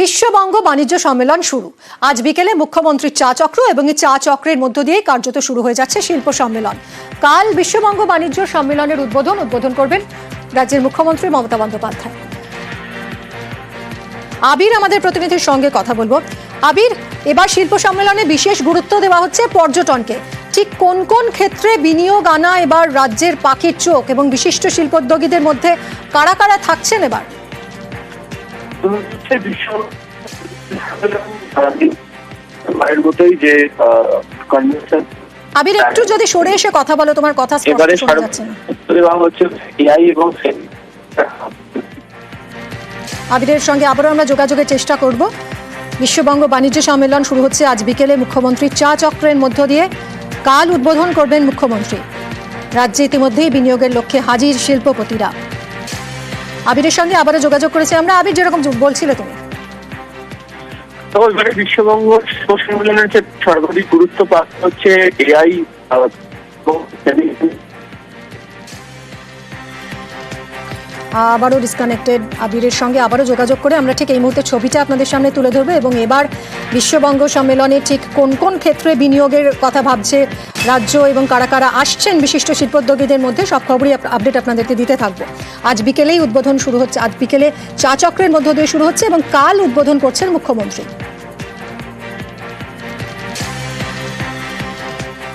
বিশ্ববঙ্গ বাণিজ্য সম্মেলন শুরু। আজ বিকেলে মুখ্যমন্ত্রীর চা চক্র এবং এই চা চক্রের মধ্য দিয়েই কার্যত শুরু হয়ে যাচ্ছে শিল্প সম্মেলন। কাল বিশ্ববঙ্গ বাণিজ্য সম্মেলনের উদ্বোধন উদ্বোধন করবেন রাজ্যের মুখ্যমন্ত্রী মমতা বন্দ্যোপাধ্যায়। আবির আমাদের প্রতিনিধির সঙ্গে কথা বলব। আবির, এবার শিল্প সম্মেলনে বিশেষ গুরুত্ব দেওয়া হচ্ছে পর্যটনকে। ঠিক কোন কোন ক্ষেত্রে বিনিয়োগ আনা এবার রাজ্যের পাখির চোখ এবং বিশিষ্ট শিল্পোদ্যোগীদের মধ্যে কারা কারা থাকছেন এবার? হচ্ছে বিশ্ব মায়ের মতোই যে কনভেনশন আবির একটু যদি সরে এসে কথা বলো তোমার কথা স্পষ্ট এবারে শোনা যাচ্ছে না। হচ্ছে এআই এবং আবিরের সঙ্গে আবারও আমরা যোগাযোগের চেষ্টা করব। বিশ্ববঙ্গ বাণিজ্য সম্মেলন শুরু হচ্ছে আজ বিকেলে। মুখ্যমন্ত্রী চা চক্রের মধ্য দিয়ে কাল উদ্বোধন করবেন মুখ্যমন্ত্রী। রাজ্যে ইতিমধ্যেই বিনিয়োগের লক্ষ্যে হাজির শিল্পপতিরা। আবিরের সঙ্গে আবারও যোগাযোগ করেছি আমরা আবির, যেরকম বলছিলে তুমি। এবারে বিশ্ববঙ্গ সম্মেলনের সর্বাধিক গুরুত্ব পাচ্ছে এআই আবারও ডিসকানেক্টেড আবিরের সঙ্গে আবারও যোগাযোগ করে আমরা ঠিক এই মুহূর্তে ছবিটা আপনাদের সামনে তুলে ধরবো এবং এবার বিশ্ববঙ্গ সম্মেলনে ঠিক কোন কোন ক্ষেত্রে বিনিয়োগের কথা ভাবছে রাজ্য এবং কারা কারা আসছেন বিশিষ্ট শিল্পোদ্যোগীদের মধ্যে সব খবরই আপ- আপডেট আপনাদেরকে দিতে থাকব। আজ বিকেলেই উদ্বোধন শুরু হচ্ছে আজ বিকেলে চা চক্রের মধ্য দিয়ে শুরু হচ্ছে এবং কাল উদ্বোধন করছেন মুখ্যমন্ত্রী।